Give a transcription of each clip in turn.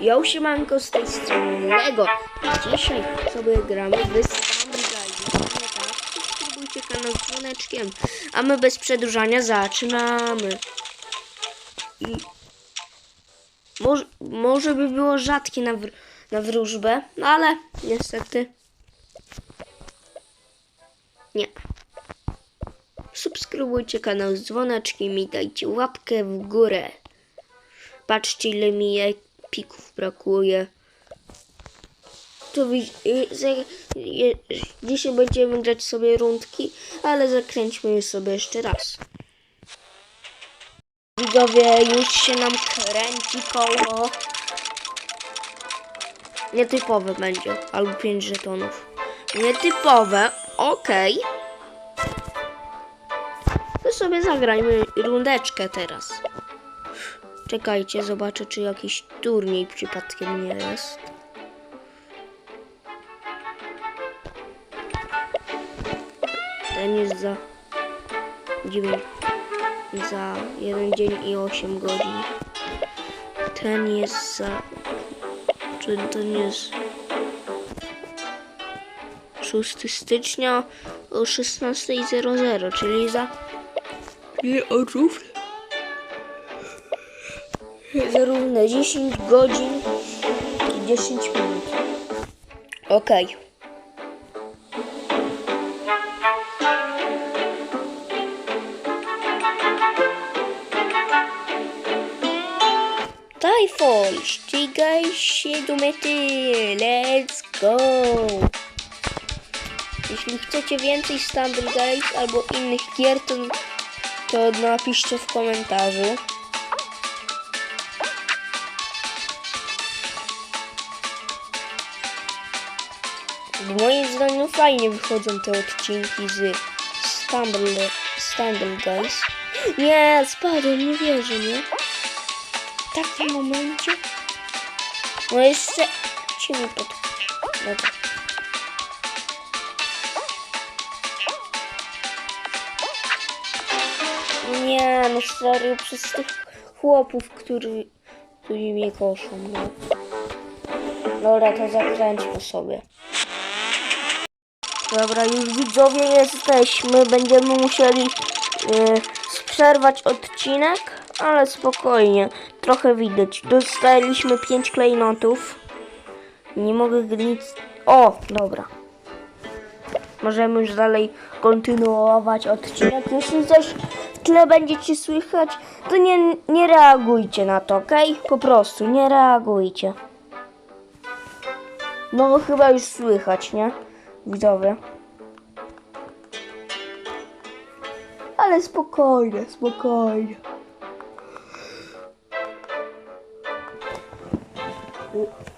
Ja siemanko z tej strony Lego. Dzisiaj sobie gramy w subskrybujcie kanał z dzwoneczkiem. A my bez przedłużania zaczynamy. I może, może by było rzadkie na, wr- na wróżbę, no ale niestety nie. Subskrybujcie kanał z dzwoneczkiem i dajcie łapkę w górę. Patrzcie ile mi pików brakuje. To y, dzisiaj będziemy grać sobie rundki, ale zakręćmy je sobie jeszcze raz. Widzowie, już się nam kręci koło. Nietypowe będzie, albo 5 żetonów. Nietypowe, okej. To sobie zagrajmy rundeczkę teraz. Czekajcie, zobaczę, czy jakiś turniej przypadkiem nie jest. Ten jest za 9, za 1 dzień i 8 godzin. Ten jest za. Czy nie jest 6 stycznia o 16.00, czyli za. Nie, o. Zarówno 10 godzin i 10 minut. Okej. Typhoon, ścigaj się do mety. Let's go. Jeśli chcecie więcej Stumble Guys albo innych gier, to, to napiszcie w komentarzu. Moim zdaniem fajnie wychodzą te odcinki z Stumble, Stumble Guys. Nie, spadłem, nie wierzę, nie? W takim momencie? No jeszcze ci mi pod... Dobra. Nie, no serio, przez tych chłopów, który, którzy mnie koszą, no. Dobra, to zakręćmy sobie. Dobra, już widzowie jesteśmy. Będziemy musieli y, przerwać odcinek, ale spokojnie. Trochę widać. Dostaliśmy 5 klejnotów. Nie mogę nic... O, dobra. Możemy już dalej kontynuować odcinek. Jeśli coś w tle będziecie słychać, to nie, nie reagujcie na to, ok? Po prostu nie reagujcie. No chyba już słychać, nie? Widzowie. Ale spokojnie, spokojnie.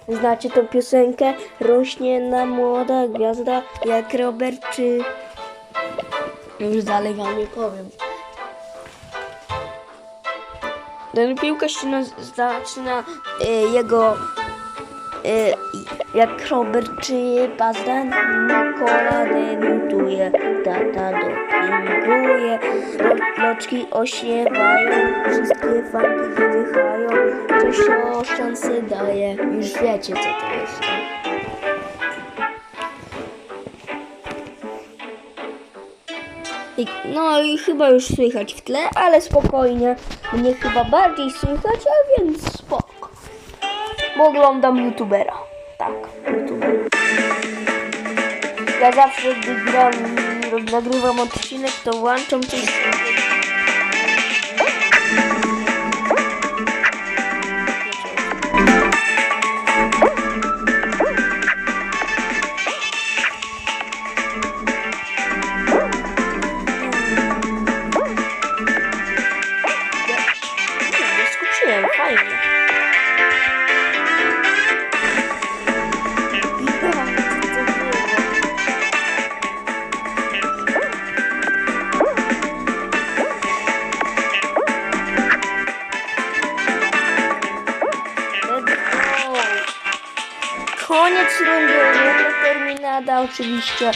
Znacie tą piosenkę? Rośnie na młoda gwiazda jak Robert czy... Już dalej wam nie powiem. Ten piłkarz się zaczyna y, jego y, jak Robert czy Bazdan Nikola debiutuje, tata dopinguje, loczki ośniewają, wszystkie fanki wydychają, coś o szansę daje, już wiecie co to jest. I, no i chyba już słychać w tle, ale spokojnie, mnie chyba bardziej słychać, a więc spoko. Bo oglądam youtubera. Ja zawsze gdy gram, nagrywam odcinek, to włączam coś. Fajnie. oczywiście.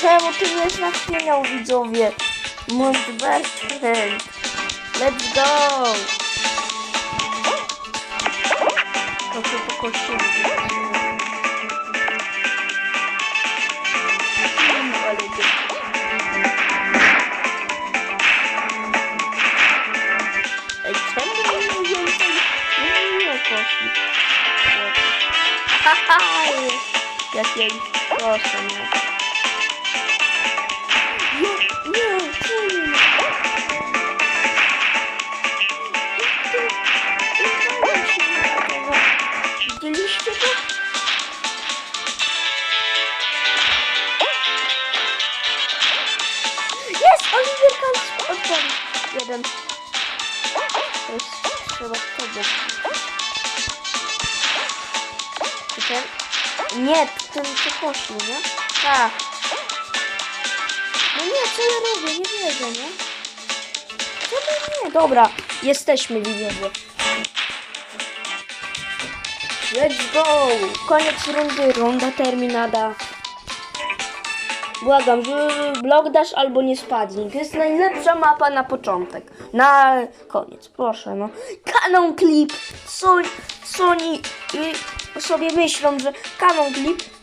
Czemu tyle znaczenia widzowie? Most Bertrand. Let's go! To co po kościele. Haha! Jakie proszę, nie. Nie, Dobra, jesteśmy widzowie. Let's go! Koniec rundy, runda terminada. Błagam, blok dasz albo nie spadnie. To jest najlepsza mapa na początek. Na koniec, proszę no. Canon Clip! Co oni y, sobie myślą, że Canon Clip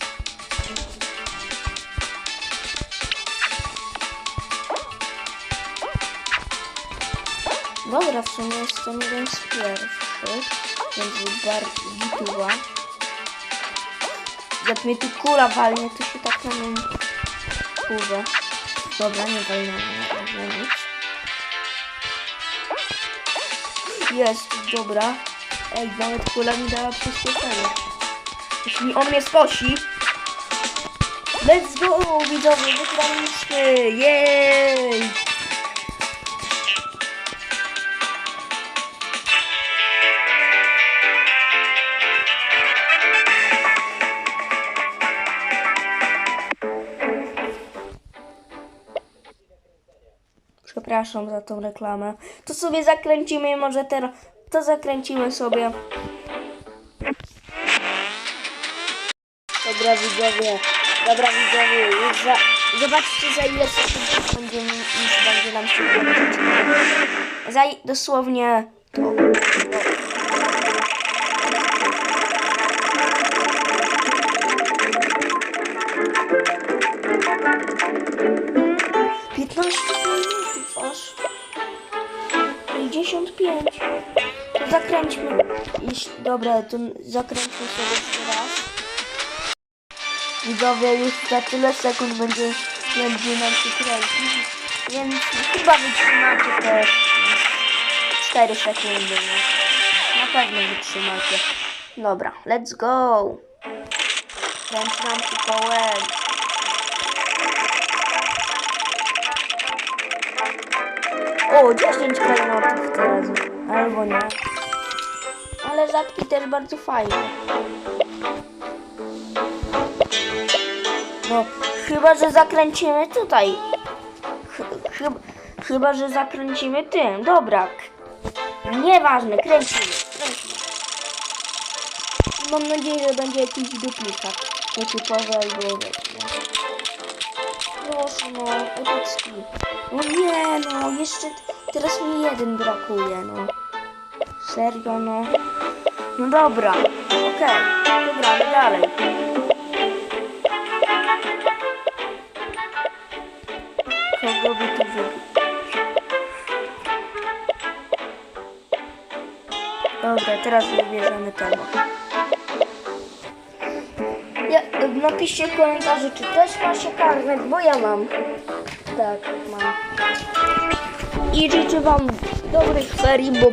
Dobra, w sumie jestem jeden z pierwszych, więc bardzo gituwa. Jak mnie tu kula walnie, to się tak na nim kurzę. Dobra, nie walnęła nie nic. Jest, dobra. Ej, nawet kula mi dała przyspieszenie. Jeśli on mnie skosi... Let's go, widzowie, wygraliśmy! Jej! Przepraszam za tą reklamę. To sobie zakręcimy, może teraz. To zakręcimy sobie. Dobra widzowie, dobra widzowie, już za, zobaczcie za ile sekund będzie, już będzie nam się kończyć. Za dosłownie to. Piętnaście. 55. To zakręćmy. Jeśli, dobra, to zakręćmy sobie jeszcze raz. Widzowie, już za tyle sekund będzie, będzie nam się kręcić. Więc chyba wytrzymacie te 4 sekundy. Na pewno wytrzymacie. Dobra, let's go. Kręć nam się kołem. O, 10 klejnotów teraz. Albo nie. Ale rzadki też bardzo fajny. No, chyba, że zakręcimy tutaj. Ch- chyba, chyba, że zakręcimy tym. Dobra. Nieważne, kręcimy. kręcimy. Mam nadzieję, że będzie jakiś duplikat. Nietypowy albo wiecie. nie? Proszę no, epicki. No nie no, jeszcze teraz mi jeden brakuje, no. Serio, no. No dobra, okej, to gramy dalej. Kogo by tu? Dobra, teraz wybierzemy tego. Napiszcie w komentarzu, czy też macie karnet, bo ja mam. Tak, mam. I życzę wam dobrych ferii, bo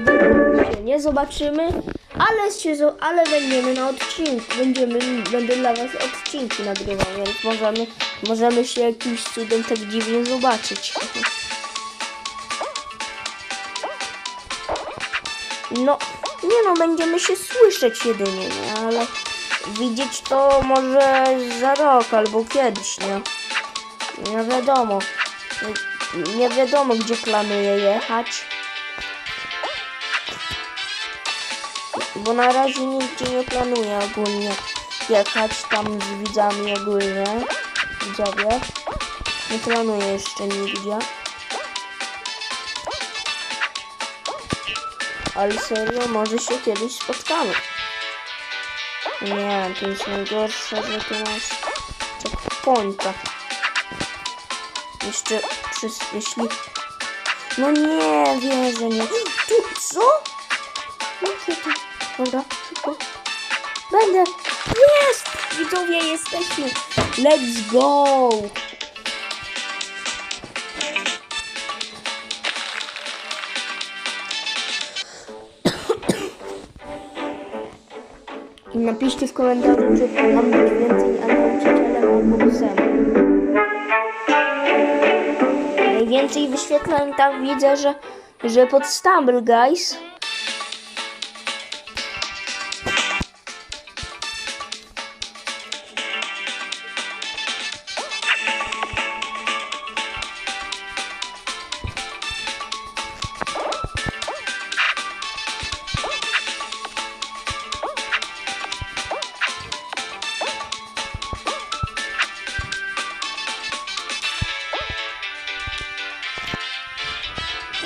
się nie zobaczymy, ale, się, ale będziemy na odcinku, będziemy, będę dla was odcinki nagrywał, więc możemy, możemy się jakimś cudem tak dziwnie zobaczyć. No, nie no, będziemy się słyszeć jedynie, nie? Ale widzieć to może za rok albo kiedyś, nie? Nie wiadomo. Nie wiadomo, gdzie planuję jechać. Bo na razie nigdzie nie planuję ogólnie jechać tam z widzami ogólnie. Widzowie. Nie planuję jeszcze nigdzie. Ale serio, może się kiedyś spotkamy. Nie, to jest najgorsze, ty masz checkpointa. Jeszcze przez, jeśli... No nie, wierzę, nie. Tu, co? Jakie tu? Dobra, szybko. Będę. Jest! Widzowie, jesteśmy. Let's go! I napiszcie w komentarzu, czy mam być więcej nauczycielem albo busem. Najwięcej wyświetleń tam widzę, że, że pod Stumble Guys.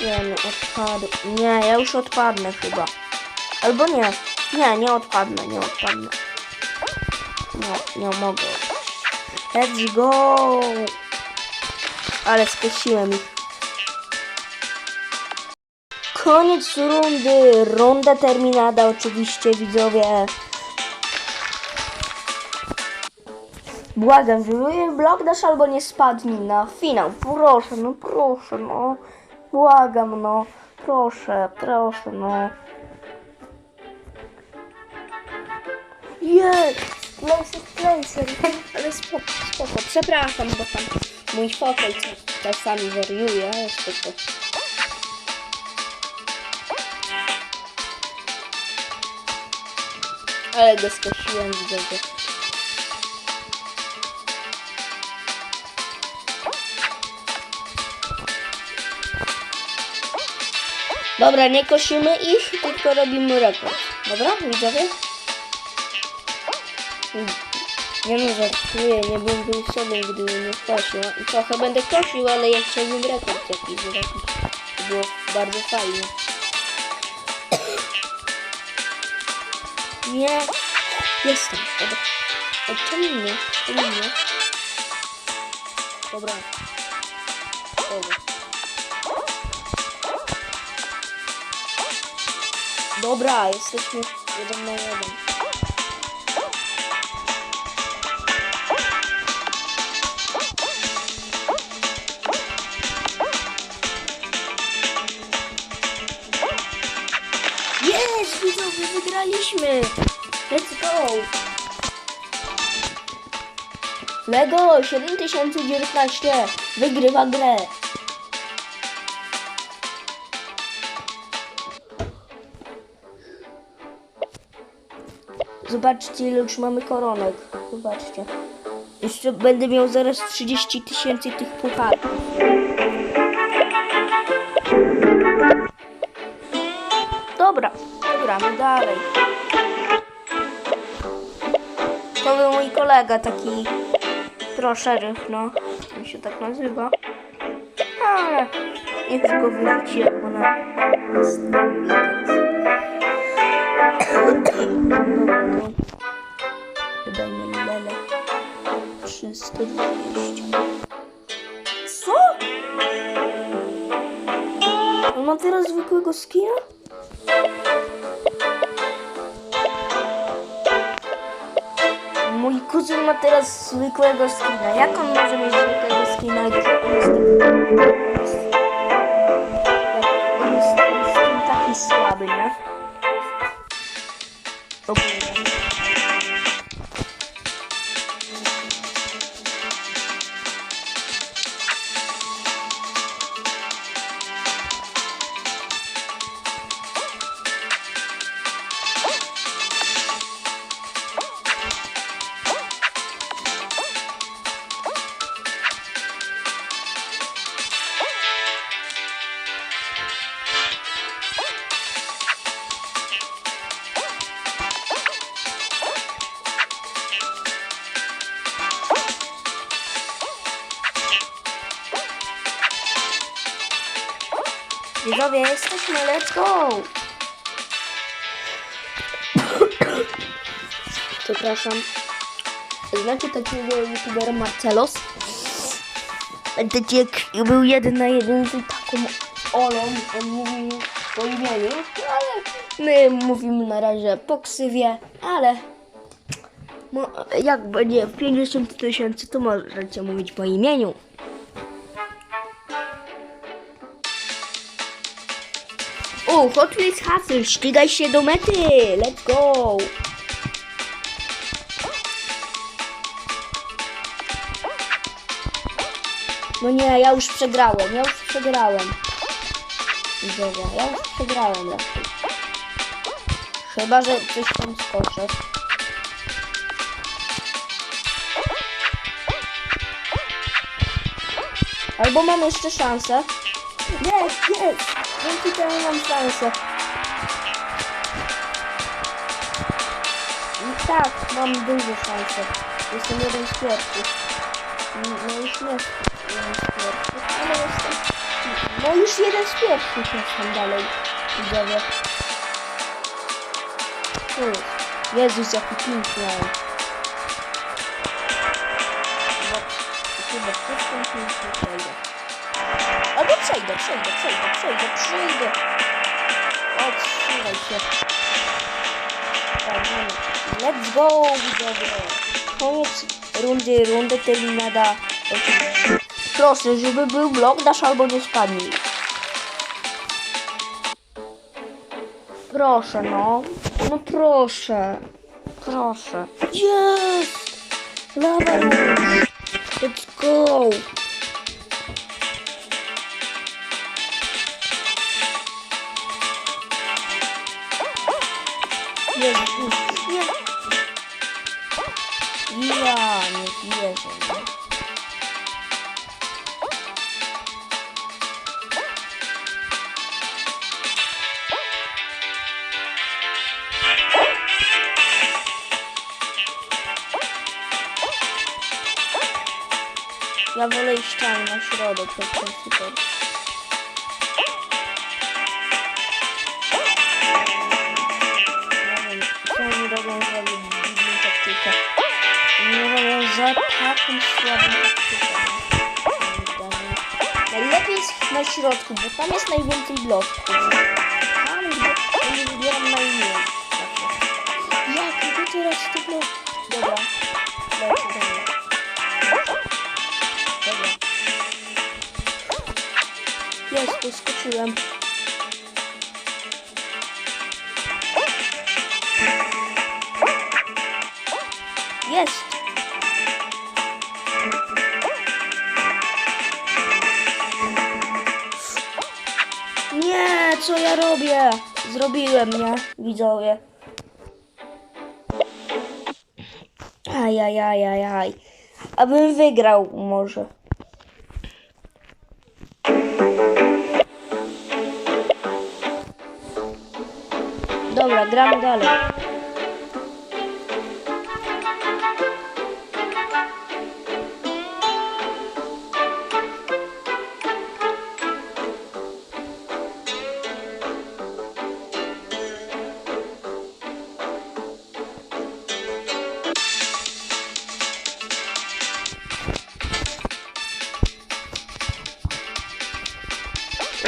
Nie, no odpadł. Nie, ja już odpadnę chyba. Albo nie. Nie, nie odpadnę, nie odpadnę. Nie, nie mogę. Let's go! Ale skosiłem ich. Koniec rundy. Runda terminada oczywiście, widzowie. Błagam, żeby blok dasz albo nie spadnij na finał. Proszę, no proszę, no. Błagam, no. Proszę, proszę, no. Jest! Placer, placer. Ale spoko, spoko. Przepraszam, bo tam mój fotel czasami wariuje, ale spoko. Ale go skosiłem, widzę, że... Dobra, nie kosimy ich, tylko robimy rekord. Dobra, widzowie? Nie no, żartuję, nie byłbym sobą, gdybym nie kosił. I trochę będę kosił, ale ja chciałbym rekord jakiś zrobić. Było bardzo fajnie. Nie. Jestem. Dobra. Ej, czemu nie? Czemu nie? Dobra. Dobra. Dobra, jesteśmy jeden na jeden. Jest, widzowie, wygraliśmy! Let's go! Lego 7019 wygrywa grę. Zobaczcie, ile już mamy koronek. Zobaczcie. Jeszcze będę miał zaraz 30 tysięcy tych pucharów. Dobra, gramy dalej. To był mój kolega, taki troszerych, no. On się tak nazywa. Ale niech go wyrzuciłem, bo na... Dobra, 320. Co? On ma teraz zwykłego skina? Mój kuzyn ma teraz zwykłego skina. Jak on może mieć zwykłego skina, jak on jest taki... Taki słaby, nie? Widzowie, jesteśmy, let's go! Przepraszam. Znacie takiego youtubera Marcelos? Jak był jeden na jeden z taką Olą, on mówił po imieniu, ale my mówimy na razie po ksywie, ale jak będzie w 50 tysięcy, to możecie mówić po imieniu. O, Hot Wheels Hustle, ścigaj się do mety, let's go! No nie, ja już przegrałem, ja już przegrałem. Widzowie, ja już przegrałem raczej. Chyba, że coś tam skoczę. Albo mam jeszcze szansę. Jest, jest! Dzięki temu mam szansę. I tak, mam dużo szansę. Jestem jeden z pierwszych. No już nie jeden z pierwszych, ale jestem... No już jeden z pierwszych jestem dalej. Widzowie. Jezus, jaki piękny. Chyba, chyba wszystko pięknie przejdę. Przejdę, przejdę, przejdę, przejdę, przejdę. Odsuwaj się. Mamy. Let's go, widzowie. Koniec rundy, rundy terminada. Proszę, żeby był blok, dasz albo nie spadnij. Proszę, no. No proszę. Proszę. Jest! Lawa. Let's go. Moim zdaniem. Najlepiej jest na środku, bo tam jest najwięcej bloków. Tam, gdzie wybieram najmniej. Jak, gdzie teraz to blok? Dobra. Lecę. Dobra. Jest, poskoczyłem. Co ja robię? Zrobiłem, nie? Widzowie. Ajajajajaj. Abym wygrał może. Dobra, gramy dalej.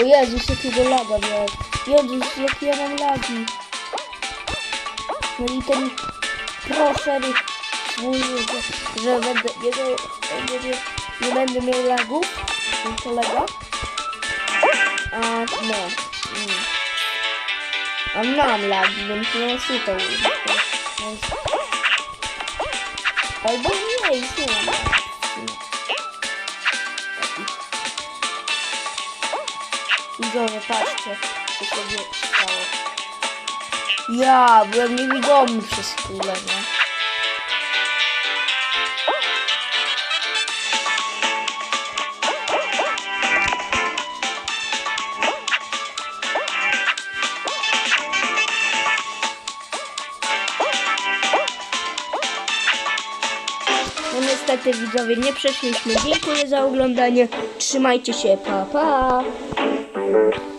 Jezus, jakiego laga miałem. Jezus, jakie ja mam lagi. No i ten proszer mówi, że, że będę, nie, nie, nie, nie będę miał lagów, ten kolega. A no. Mm. A mam lagi, więc nie oszukał. Albo nie, już nie mam. lagi. Widzowie, patrzcie, co sobie stało. Ja byłem niewidomy przez chwilę, nie? No niestety widzowie, nie przeszliśmy. Dziękuję za oglądanie. Trzymajcie się, pa pa! thank you